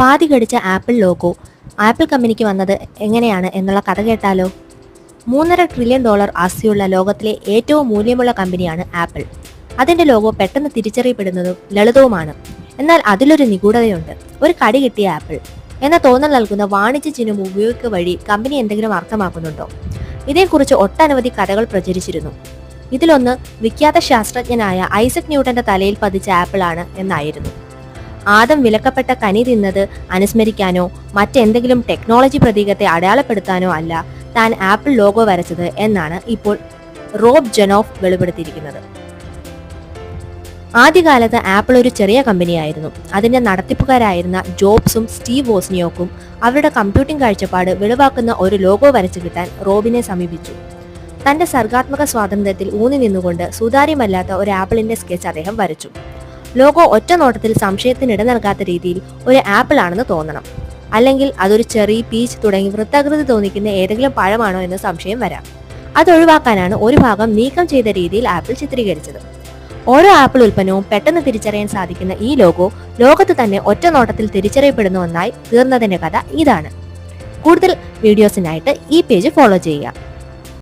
പാതി കടിച്ച apple logo apple കമ്പനിക്ക് വന്നത് എങ്ങനെയാണ് എന്നുള്ള കഥ കേട്ടാലോ? മൂന്നര ട്രില്യൺ ഡോളർ ആസ്തിയുള്ള ലോകത്തിലെ ഏറ്റവും മൂല്യമുള്ള കമ്പനിയാണ് ആപ്പിൾ. അതിന്റെ ലോഗോ പെട്ടെന്ന് തിരിച്ചറിയപ്പെടുന്നതും ലളിതവുമാണ്. എന്നാൽ അതിലൊരു നിഗൂഢതയുണ്ട്. ഒരു കടി കിട്ടിയ ആപ്പിൾ. എന്ന തോന്നൽ നൽകുന്ന വാണിജ്യ ചിഹ്നം ഉപയോഗിക്കുക വഴി കമ്പനി എന്തെങ്കിലും അർത്ഥമാക്കുന്നുണ്ടോ? ഇതേക്കുറിച്ച് ഒട്ടനവധി കഥകൾ പ്രചരിച്ചിരുന്നു. ഇതിലൊന്ന് വിഖ്യാത ശാസ്ത്രജ്ഞനായ ഐസക് ന്യൂട്ടന്റെ തലയിൽ പതിച്ച ആപ്പിൾ ആണ് എന്നായിരുന്നു. ആദം വിലക്കപ്പെട്ട കനി തിന്നത് അനുസ്മരിക്കാനോ മറ്റെന്തെങ്കിലും ടെക്നോളജി പ്രതീകത്തെ അടയാളപ്പെടുത്താനോ അല്ല. താൻ ആപ്പിൾ ലോഗോ വരച്ചത് എന്നാണ് ഇപ്പോൾ റോബ് ജനോഫ് വെളിപ്പെടുത്തിയിരിക്കുന്നത്. ആദ്യകാലത്ത് ആപ്പിൾ ഒരു ചെറിയ കമ്പനിയായിരുന്നു. അതിന്റെ നടത്തിപ്പുകാരായിരുന്ന ജോബ്സും സ്റ്റീവ് വോസ്നിയോക്കും അവരുടെ കമ്പ്യൂട്ടിംഗ് കാഴ്ചപ്പാട് വെളിവാക്കുന്ന ഒരു ലോഗോ വരച്ചു കിട്ടാൻ റോബിനെ സമീപിച്ചു. തന്റെ സർഗാത്മക സ്വാതന്ത്ര്യത്തിൽ ഊന്നി നിന്നുകൊണ്ട് സുതാര്യമല്ലാത്ത ഒരു ആപ്പിളിന്റെ സ്കെച്ച് അദ്ദേഹം വരച്ചു. ലോഗോ ഒറ്റ നോട്ടത്തിൽ സംശയത്തിനിട നൽകാത്ത രീതിയിൽ ഒരു ആപ്പിൾ ആണെന്ന് തോന്നണം. അല്ലെങ്കിൽ അതൊരു ചെറി പീച്ച് തുടങ്ങി വൃത്താകൃതി തോന്നിക്കുന്ന ഏതെങ്കിലും പഴമാണോ എന്ന് സംശയം വരാം. അത് ഒഴിവാക്കാനാണ് ഒരു ഭാഗം നീക്കം ചെയ്ത രീതിയിൽ ആപ്പിൾ ചിത്രീകരിച്ചത്. ഓരോ ആപ്പിൾ ഉൽപ്പന്നവും പെട്ടെന്ന് തിരിച്ചറിയാൻ സാധിക്കുന്ന ഈ ലോഗോ ലോകത്ത് തന്നെ ഒറ്റ നോട്ടത്തിൽ തിരിച്ചറിയപ്പെടുന്ന ഒന്നായി തീർന്നതിന്റെ കഥ ഇതാണ്. കൂടുതൽ വീഡിയോസിനായിട്ട് ഈ പേജ് ഫോളോ ചെയ്യുക.